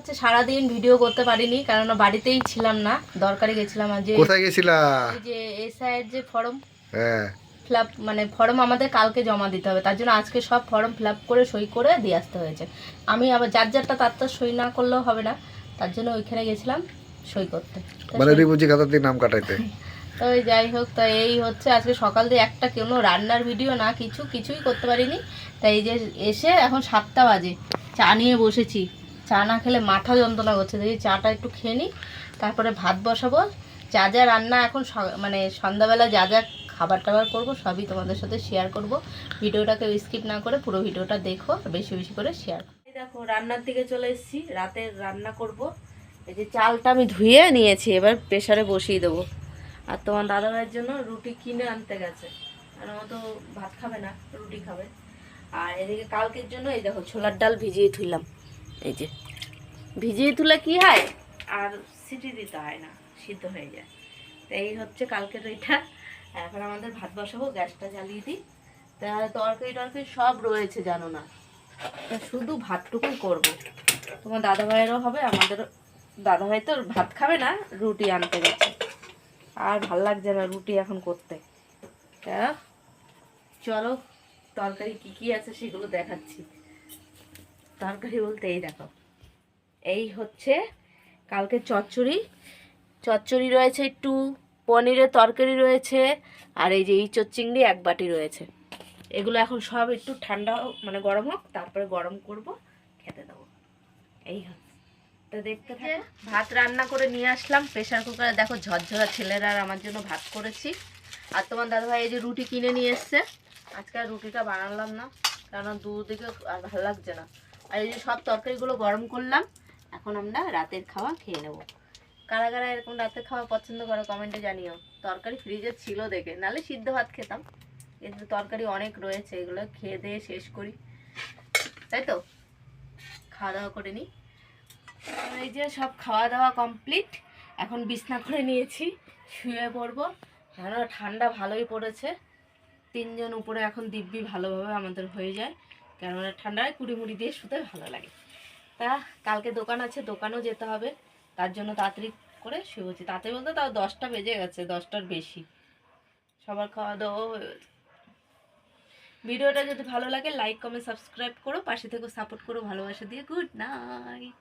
হচ্ছে সারাদিন ভিডিও করতে পারিনি কারণ বাড়িতেই ছিলাম না দরকারে গেছিলাম যে কোথায় গেছিলা? যে এসআইয়ের যে ফর্ম হ্যাঁ। ফিল মানে ফর্ম আমাদের কালকে জমা দিতে হবে তার জন্য আজকে সব ফর্ম ফিল করে সই করে দিয়ে আসতে হয়েছে। আমি আবার যার যারটা তার তো সই না করলেও হবে না তার জন্য ওইখানে গেছিলাম সই করতে। মানে রিপুজি খাতা দিয়ে নাম কাটাইতে। তো ওই যাই হোক তো এই হচ্ছে আজকে সকাল দিয়ে একটা কোনো রান্নার ভিডিও না কিছু কিছুই করতে পারিনি। তাই এই যে এসে এখন সাতটা বাজে চা নিয়ে বসেছি। চা না খেলে মাথা যন্ত্রণা করছে। দেখি চাটা একটু খেয়ে নিই তারপরে ভাত বসাবো। যা যা রান্না এখন মানে সন্ধ্যাবেলা যা যা খাবার টাবার করব, সবই তোমাদের সাথে শেয়ার করব। ভিডিওটাকে স্কিপ না করে পুরো ভিডিওটা দেখো বেশি বেশি করে শেয়ার দেখো, রান্নার দিকে চলে এসেছি, রাতে রান্না করব। এই যে চালটা আমি ধুয়ে নিয়েছি, এবার প্রেশারে বসিয়ে দেবো। আর তোমার দাদা ভাইয়ের জন্য রুটি কিনে আনতে গেছে। আর ও তো ভাত খাবে না, রুটি খাবে। আর এদিকে কালকের জন্য এই দেখো, ছোলার ডাল ভিজিয়ে তুললাম এই যে, ভিজিয়ে তুলে কি হয়? আর সিটি দিতে হয় না, সিদ্ধ হয়ে যায়। তো এই হচ্ছে কালকের আর এখন আমাদের ভাত বসাবো, গ্যাসটা জ্বালিয়ে দিই। তাহলে তরকারি টরকারি সব রয়েছে, জানো না। তা শুধু ভাতটুকুই করব। তোমার দাদা ভাইয়েরও হবে, আমাদেরও দাদা ভাই তো ভাত খাবে না, রুটি আনতে গেছে। আর ভালো লাগছে না রুটি এখন করতে। তা চলো, তরকারি কি কি আছে সেগুলো দেখাচ্ছি। তরকারি বলতে এই দেখো। এই হচ্ছে কালকে চচ্চড়ি। চচ্চড়ি রয়েছে একটু, পনিরের তরকারি রয়েছে, আর এই যে ইঁচড় চিংড়ি এক বাটি রয়েছে। এগুলো এখন সব একটু ঠান্ডা মানে গরম হোক, তারপরে গরম করব, খেতে দেবো। এই হচ্ছে। তো দেখতে থাকে, ভাত রান্না করে নিয়ে আসলাম। প্রেশার কুকারে দেখো ঝরঝরা ছেলেরা আর আমার জন্য ভাত করেছি। আর তোমার দাদাভাই এই যে রুটি কিনে নিয়ে এসছে। আজকে রুটিটা বানালাম না কারণ দুদিকে আর ভালো লাগছে না। আর এই যে সব তরকারিগুলো গরম করলাম, এখন আমরা রাতের খাওয়া খেয়ে নেব। কারা কারা এরকম রাতের খাওয়া পছন্দ করো কমেন্টে জানিও। তরকারি ফ্রিজে ছিল দেখে নালে সিদ্ধ ভাত খেতাম। কিন্তু তরকারি অনেক রয়েছে, এগুলো খেয়ে দিয়ে শেষ করি। তাই তো? খাওয়া দাওয়া করে নিই। এই যে সব খাওয়া দাওয়া কমপ্লিট, এখন বিছনা করে নিয়েছি, শুয়ে পড়ব। কেন ঠান্ডা ভালোই পড়েছে। তিনজন উপরে এখন দিব্যি ভালোভাবে আমাদের হয়ে যায়। কেননা ঠান্ডায় কুড়ি মুড়ি দিয়ে শুতে ভালো লাগে। তা কালকে দোকান আছে, দোকানও যেতে হবে। তার জন্য তাড়াতাড়ি করে শুয়েছি তাতে বলতে তাও দশটা বেজে গেছে, দশটার বেশি। সবার খাওয়া দাওয়াও হয়ে গেছে। ভিডিওটা যদি ভালো লাগে লাইক কমেন্ট সাবস্ক্রাইব করো। পাশে থেকে সাপোর্ট করো, ভালোবাসা দিয়ে গুড নাইট